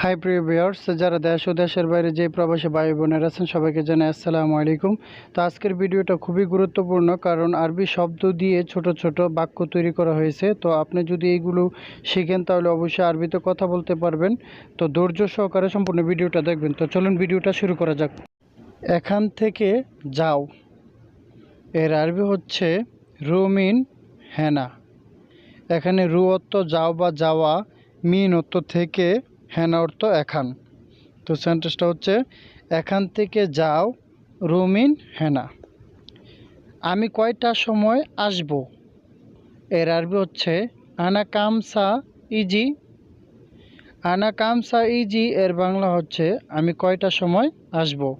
High প্রিয় যারা দেশ ও দেশের বাইরে যে প্রবাসী ভাই বোনেরা আছেন, সবাইকে জানাই আসসালামু আলাইকুম। তো আজকের ভিডিওটা খুবই গুরুত্বপূর্ণ, কারণ আরবি শব্দ দিয়ে ছোট ছোট বাক্য তৈরি করা হয়েছে। তো আপনি যদি এইগুলো শিখেন, তাহলে অবশ্যই আরবিতে কথা বলতে পারবেন। তো ধৈর্য সহকারে সম্পূর্ণ ভিডিওটা দেখবেন। তো চলুন ভিডিওটা শুরু করা যাক। এখান থেকে যাও। এর আরবি হচ্ছে রুমিন হেনা। এখানে রু অর্থ যাও বা যাওয়া, মিন অর্থ থেকে হেনা অর্থ এখান। তো সেন্টেন্সটা হচ্ছে, এখান থেকে যাও, রুমিন হেনা। আমি কয়টা সময় আসব? এর আরবি হচ্ছে, আনা কামসা ইজি। আনা কামসা ইজি। এর বাংলা হচ্ছে, আমি কয়টা সময় আসব?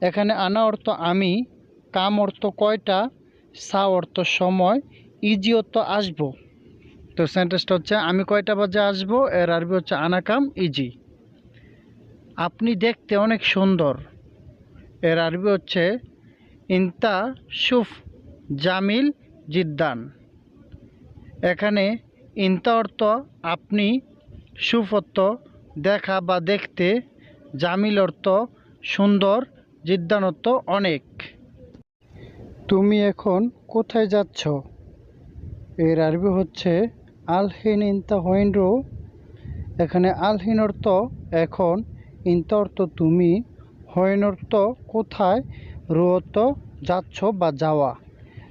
এখানে আনা অর্থ আমি কাম অর্থ কয়টা সা অর্থ সময় ইজি অর্থ আসব তো সেন্টেন্সটা হচ্ছে, আমি কয়টা বাজে আসব? এর আরবি হচ্ছে, আনাকাম ইজি। আপনি দেখতে অনেক সুন্দর। এর আরবি হচ্ছে, ইন্তা সুফ জামিল জিদ্দান। এখানে ইন্তা অর্থ, আপনি সুফ অর্থ দেখা বা দেখতে জামিল অর্থ, সুন্দর জিদ্দান অর্থ অনেক। তুমি এখন কোথায় যাচ্ছ? এর আরবি হচ্ছে আলহিন ইন্তা হইনরো এখানে আলহিন অর্থ এখন ইন্তা অর্থ তুমি হইন অর্থ কোথায় রো অর্থ যাচ্ছ বা যাওয়া।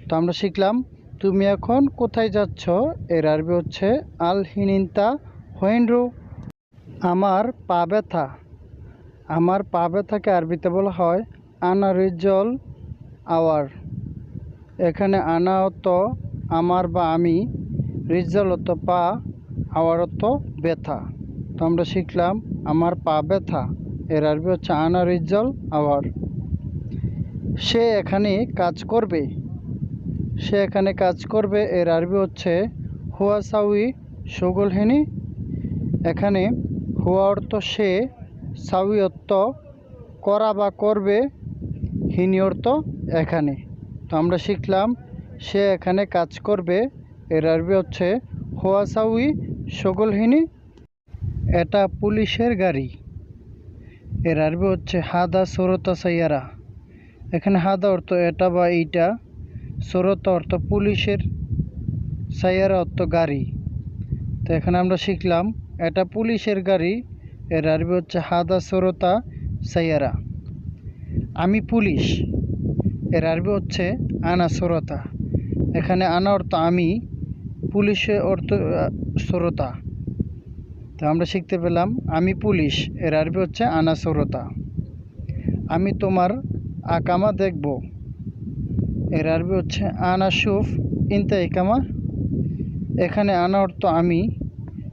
তো আমরা শিখলাম, তুমি এখন কোথায় যাচ্ছ? এর আরবি হচ্ছে আলহিন ইন্তা হইনরো আমার পা ব্যথা। আমার পা ব্যথাকে আরবিতে বলা হয় আনা রিজল আওয়ার। এখানে আনা অর্থ আমার বা আমি রিজাল অর্থ পা আওয়ার অর্থ ব্যথা। তো আমরা শিখলাম, আমার পা ব্যথা, এর আরবি হচ্ছে আনা রিজাল আওয়ার সে এখানে কাজ করবে। সে এখানে কাজ করবে, এর আরবি হচ্ছে হুয়া সাউই সুগলহেনি। এখানে হুয়া অর্থ সে, সাউই অর্থ করা বা করবে, হিনি অর্থ এখানে। তো আমরা শিখলাম, সে এখানে কাজ করবে এর আরবি হচ্ছে হোয়াসাউই সগলহিনী এটা পুলিশের গাড়ি। এর আরবি হচ্ছে হাদা সরতা সাইয়ারা। এখানে হাদা অর্থ এটা বা এইটা, সরতা অর্থ পুলিশের, সাইয়ারা অর্থ গাড়ি। তো এখানে আমরা শিখলাম, এটা পুলিশের গাড়ি, এর আরবি হচ্ছে হাদা সরতা সাইয়ারা। আমি পুলিশ, এর আরবি হচ্ছে আনা সরতা। এখানে আনা অর্থ আমি পুলিশে অর্থ সরতা তো আমরা শিখতে পেলাম, আমি পুলিশ, এর আরবি হচ্ছে আনা সরতা আমি তোমার আকামা দেখব। এর আরবি হচ্ছে আনা সুফ ইনতা একামা এখানে আনা অর্থ আমি,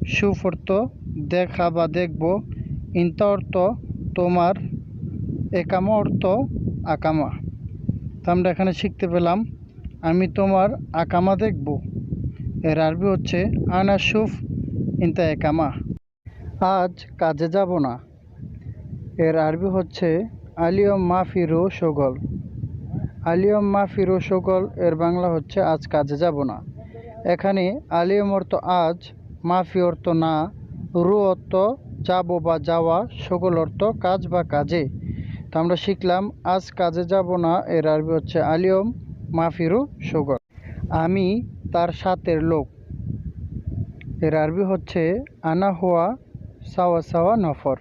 সুফ অর্থ দেখা বা দেখব। ইনতা অর্থ তোমার, একামা অর্থ আকামা। তো আমরা এখানে শিখতে পেলাম, আমি তোমার আকামা দেখব। এর আরবি হচ্ছে আনা সুফ ইনতা একামা আজ কাজে যাব না। এর আরবি হচ্ছে আলিয়ম মাফিরো সগল। আলিয়ম মাফিরো সগল এর বাংলা হচ্ছে আজ কাজে যাব না। এখানে আলিয়ম অর্থ আজ, মাফি অর্থ না, রু অর্থ যাব বা যাওয়া সকল অর্থ কাজ বা কাজে। তো আমরা শিখলাম আজ কাজে যাব না, এর আরবি হচ্ছে আলিয়ম মাফিরু সুগর আমি তার সাথের লোক। এর আরবি হচ্ছে আনা হুয়া সাওয়া সাওয়া নফর।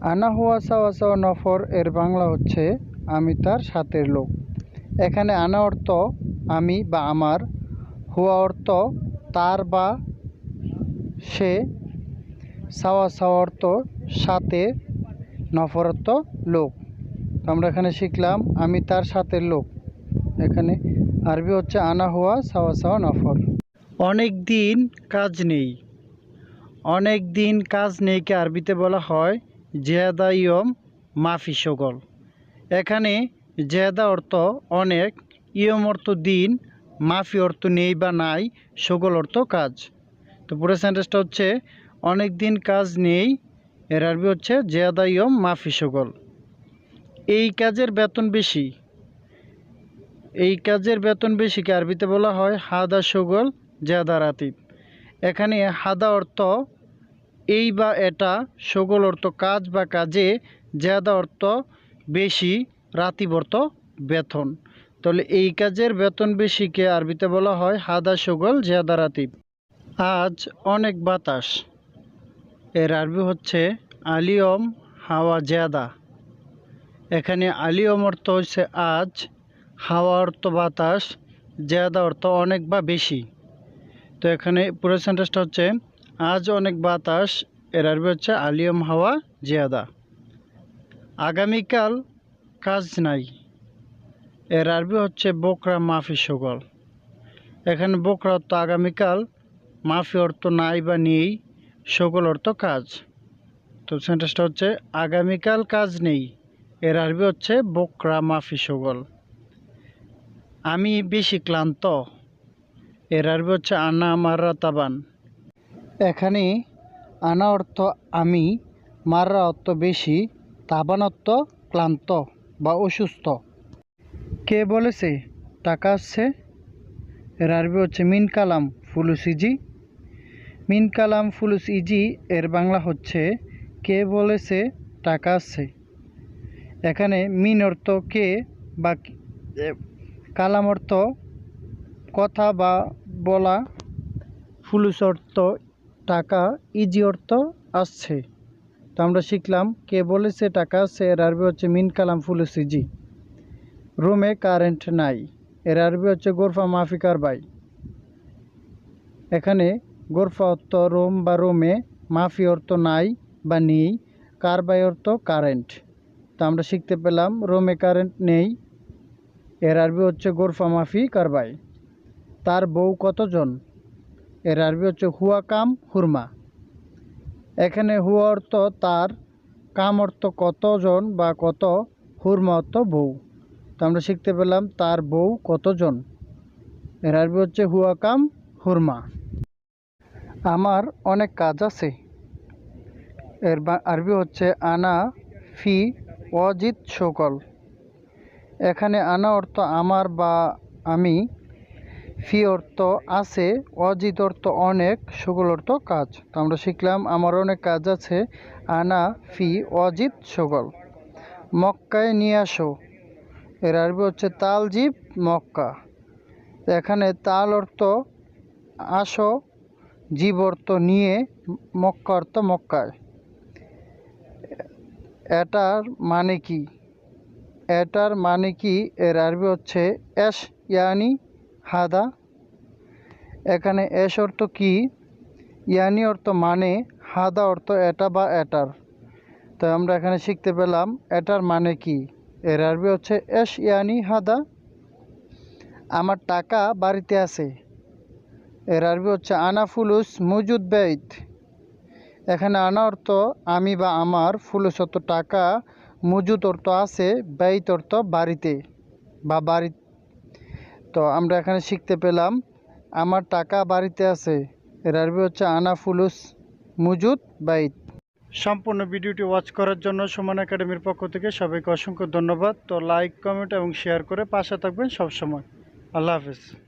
আনা হুয়া সাওয়া সাওয়া নফর, এর বাংলা হচ্ছে আমি তার সাথের লোক। এখানে আনা অর্থ আমি বা আমার, হুয়া অর্থ তার বা সে, সাওয়া সাওয়া অর্থ সাথে অর্থ লোক। আমরা এখানে শিখলাম আমি তার সাথে লোক। এখানে আরবি হচ্ছে আনা হুয়া, সাওয়া সাওয়া, নফর। অনেক দিন কাজ নেই। অনেক দিন কাজ নেইকে আরবিতে বলা হয় জেয়াদা ইয়ম মাফি সগল। এখানে জেয়াদা অর্থ অনেক, ইয়ম অর্থ দিন, মাফি অর্থ নেই বা নাই, সগল অর্থ কাজ। তো পুরো সেন্টেন্সটা হচ্ছে, অনেক দিন কাজ নেই, এর আরবি হচ্ছে জেয়াদা ইয়ম মাফি সগল। এই কাজের বেতন বেশি। এই কাজের বেতন বেশিকে আরবিতে বলা হয়? হাদা সগল, জাদা রাতিব। এখানে হাদা অর্থ এই বা এটা সকল অর্থ কাজ বা কাজে জ্যাদা অর্থ বেশি, রাতিব অর্থ বেতন। তাহলে এই কাজের বেতন বেশিকে আরবিতে বলা হয়? হাদা সগল জ্যাদা রাতিব। আজ অনেক বাতাস। এর আরবি হচ্ছে আলিয়ম হাওয়া জ্যাদা এখানে আলিয়ম অর্থ হচ্ছে আজ হাওয়া অর্থ বাতাস জ্যাদা অর্থ অনেক বা বেশি। তো এখানে পুরো সেন্টেন্সটা হচ্ছে, আজ অনেক বাতাস, এর আরবি হচ্ছে আলিয়ম হাওয়া জিয়াদা আগামীকাল কাজ নাই, এর আরবি হচ্ছে বোকরা মাফি সগল এখানে বোকরা অর্থ আগামীকাল, মাফি অর্থ নাই বা নেই, সকল অর্থ কাজ। তো সেন্টেন্সটা হচ্ছে, আগামীকাল কাজ নেই, এর আরবি হচ্ছে বোকরা মাফি সগল আমি বেশি ক্লান্ত। এর আরবি হচ্ছে আনা মাররা তাবান। এখানে আনা অর্থ আমি, মাররা অর্থ বেশি, তাবান অর্থ ক্লান্ত বা অসুস্থ। কে বলেছে? টাকা আসছে এর আরবি হচ্ছে মিন কালাম ফুলুস ইজি। মিন কালাম ফুলুস ইজি, এর বাংলা হচ্ছে কে বলেছে? টাকা আসছে এখানে মিন অর্থ কে বা কালাম অর্থ কথা বা বলা, ফুলুস অর্থ টাকা, ইজি অর্থ আসছে। তো আমরা শিখলাম, কে বলেছে টাকা আসছে এর আরবি হচ্ছে মিন কালাম ফুলুস ইজি। রুমে কারেন্ট নাই, এর আরবি হচ্ছে গোরফা মাফিকার বাই এখানে গোরফা অর্থ রোম বা রোমে মাফি অর্থ নাই বা নেই, কারবাই অর্থ কারেন্ট। তো আমরা শিখতে পেলাম, রোমে কারেন্ট নেই এর আরবি হচ্ছে গোরফা মাফি কারবাই। তার বউ কতজন? এর আরবি হচ্ছে হুয়া কাম হুরমা। এখানে হুয়া অর্থ তার, কাম অর্থ কতজন বা কত, হুরমা অর্থ বউ। তো আমরা শিখতে পেলাম তার বউ কতজন। এর আরবি হচ্ছে হুয়া কাম হুরমা। আমার অনেক কাজ আছে। এর আরবি হচ্ছে আনা ফি অজিত সকল এখানে আনা অর্থ আমার বা আমি, ফি অর্থ আছে, অজিত অর্থ অনেক সকল অর্থ কাজ। তো আমরা শিখলাম, আমার অনেক কাজ আছে, আনা, ফি, অজিত সকল মক্কায় নিয়ে আসো। এর আরবি হচ্ছে তাল জিপ মক্কা এখানে তাল অর্থ আসো, জীব অর্থ নিয়ে, মক্কা অর্থ মক্কায়। এটার মানে কি? এটার মানে কি? এর আরবি হচ্ছে এস, ইয়ানি, হাদা। এখানে এস অর্থ কি? ইয়ানি অর্থ মানে হাদা অর্থ এটা বা এটার। তো আমরা এখানে শিখতে পেলাম, এটার মানে কি? এর আরবি হচ্ছে এস, ইয়ানি, হাদা। আমার টাকা বাড়িতে আছে। এর আরবি হচ্ছে আনা ফুলুস মজুদ বেইত। এখানে আনা অর্থ আমি বা আমার ফুলুস অর্থ টাকা মজুদ অর্থ আছে বেইত অর্থ বাড়িতে বা বাড়ি, তো আমরা এখানে শিখতে পেলাম, আমার টাকা বাড়িতে আছে, এর আরবি হচ্ছে আনা ফুলুস, মজুদ বাইত সম্পূর্ণ ভিডিওটি ওয়াচ করার জন্য সমান একাডেমির পক্ষ থেকে সবাইকে অসংখ্য ধন্যবাদ। তো লাইক কমেন্ট এবং শেয়ার করে পাশে থাকবেন সবসময়। আল্লাহ হাফেজ।